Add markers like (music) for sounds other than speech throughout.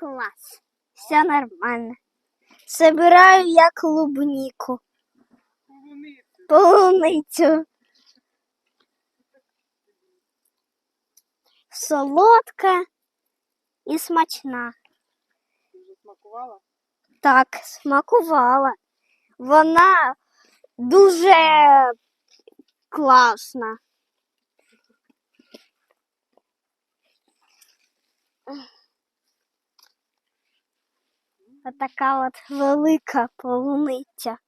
Клас. Все нормально. Собираю я клубнику. Полуницю. Солодка і смачна. Смакувала? Так, смакувала. Вона дуже класна. Отака от велика полуниця.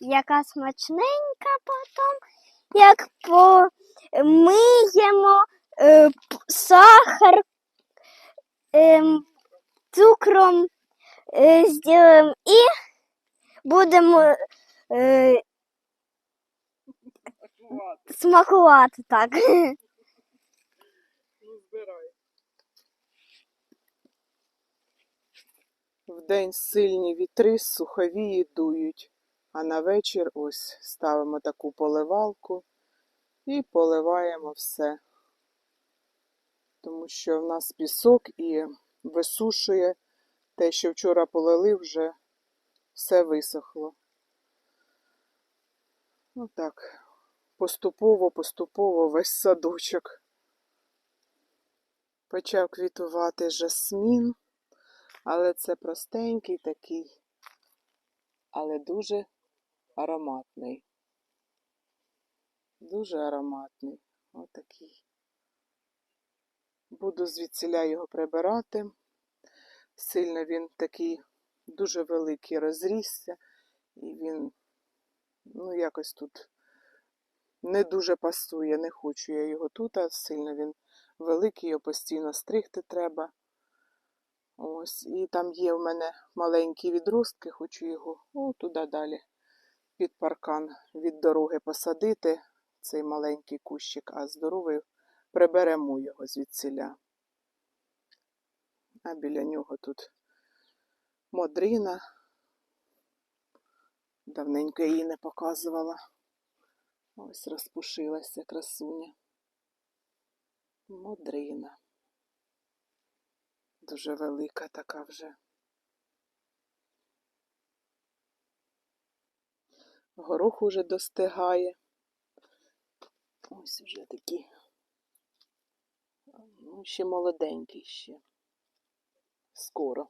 Яка смачненька потім, як помиємо е, сахар ем, цукром е, зробимо і будемо е, смакувати так. (laughs) Ну, збирай. Вдень сильні вітри, суховії дують, а на вечір ось ставимо таку поливалку і поливаємо все. Тому що в нас пісок і висушує те, що вчора полили, вже все висохло. Ну так, поступово, поступово весь садочок. Почав квітувати жасмін, але це простенький такий, але дуже ароматний. Дуже ароматний. Отакий. Буду звідсіля його прибирати. Сильно він такий дуже великий розрісся, і він, ну, якось тут не дуже пасує, не хочу я його тут, а сильно він великий, його постійно стригти треба. Ось, і там є в мене маленькі відростки, хочу його о, туди далі під паркан від дороги посадити, цей маленький кущик, а здоровий приберемо його звідсіля. А біля нього тут модрина. Давненько її не показувала. Ось розпушилася красуня. Модрина. Дуже велика така вже. Горох уже достигає. Ось вже такі. Ну, ще молоденький ще. Скоро.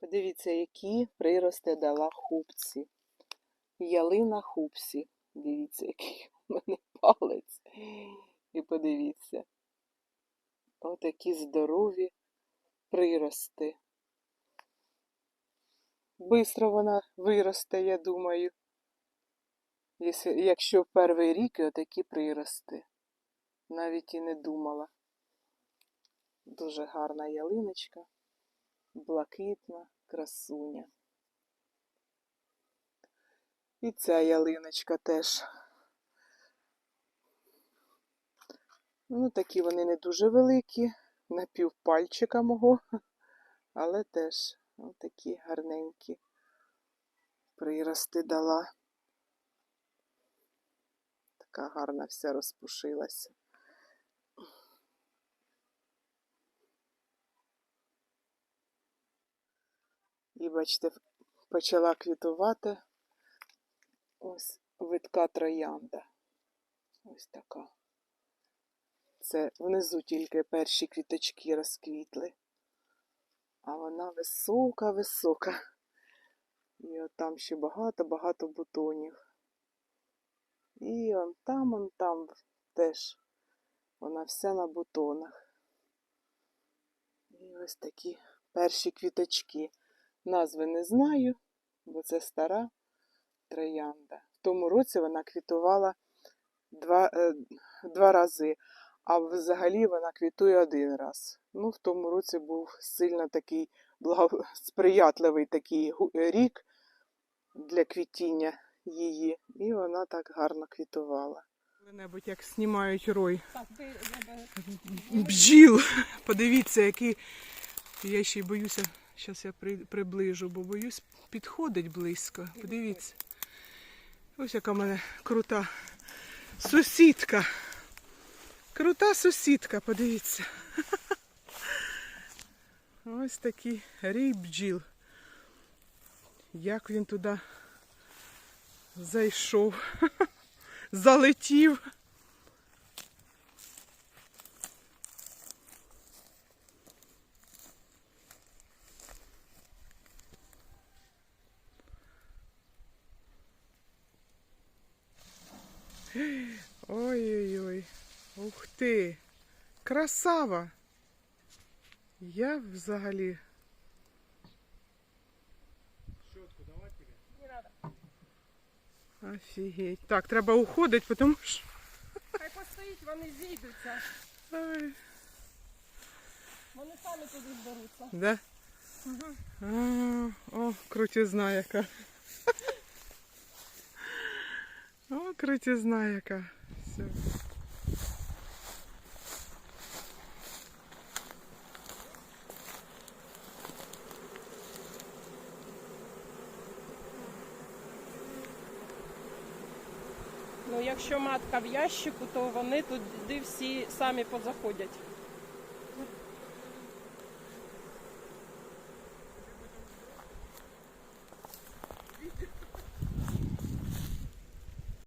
Подивіться, які прирости дала хупці. Ялина хупсі. Дивіться, який у мене палець. І подивіться. Отакі здорові прирости. Бистро вона виросте, я думаю. Якщо- перший рік і отакі прирости. Навіть і не думала. Дуже гарна ялиночка, блакитна, красуня. І ця ялиночка теж. Ну, такі вони не дуже великі, на півпальчика мого, (laughs) але теж такі гарненькі прирости дала. Така гарна вся розпушилася. І бачите, почала квітувати ось витка троянда. Ось така. Це внизу тільки перші квіточки розквітли. А вона висока, висока. І от там ще багато-багато бутонів. І он там, он там теж вона вся на бутонах. І ось такі перші квіточки. Назви не знаю, бо це стара троянда. В тому році вона квітувала два, е, два рази, а взагалі вона квітує один раз. Ну, в тому році був сильно такий (laughs) сприятливий такий рік для квітіння її, і вона так гарно квітувала. Коли-небудь як знімають рой бджіл. Подивіться, який. Я ще й боюся, зараз я приближу, бо боюсь підходить близько. Подивіться. Ось яка в мене крута сусідка. Крута сусідка, подивіться. (laughs) Ось такий рій бджіл. Як він туди зайшов, (laughs) залетів. (gasps) Ой-ой-ой. Ух ти. Красава. Я взагалі. Офігеть. Так, треба уходити, тому що. Хай постоїть, вони зійдуться. Ой, Вони самі туди зберуться. да? А, о, крутізна яка. (laughs) О, крутізна яка. Все. Якщо матка в ящику, то вони туди всі самі позаходять.